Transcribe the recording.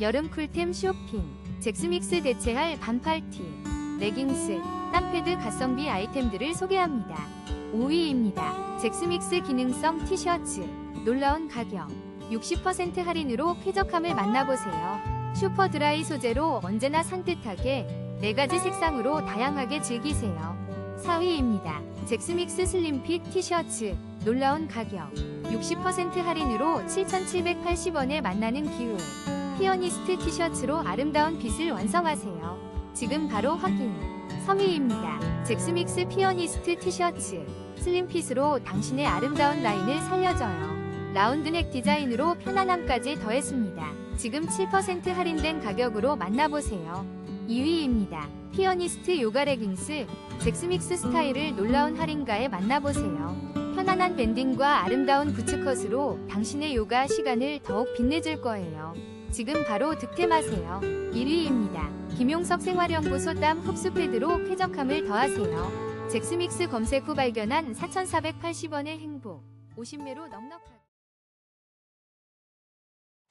여름 쿨템 쇼핑. 잭스믹스 대체할 반팔티, 레깅스, 땀패드 가성비 아이템들을 소개합니다. 5위입니다. 잭스믹스 기능성 티셔츠. 놀라운 가격. 60% 할인으로 쾌적함을 만나보세요. 슈퍼 드라이 소재로 언제나 산뜻하게 4가지 색상으로 다양하게 즐기세요. 4위입니다. 잭스믹스 슬림핏 티셔츠. 놀라운 가격. 60% 할인으로 7,780원에 만나는 기회. 피어니스트 티셔츠로 아름다운 빛을 완성하세요. 지금 바로 확인. 3위입니다. 잭스믹스 피어니스트 티셔츠. 슬림핏으로 당신의 아름다운 라인을 살려줘요. 라운드넥 디자인으로 편안함까지 더했습니다. 지금 7% 할인된 가격으로 만나보세요. 2위입니다. 피어니스트 요가 레깅스. 잭스믹스 스타일을 놀라운 할인가에 만나보세요. 편안한 밴딩과 아름다운 부츠컷으로 당신의 요가 시간을 더욱 빛내줄 거예요. 지금 바로 득템하세요. 1위입니다. 김용석 생활연구소 땀 흡수 패드로 쾌적함을 더하세요. 잭스믹스 검색 후 발견한 4,480원의 행복. 50매로 넉넉하게.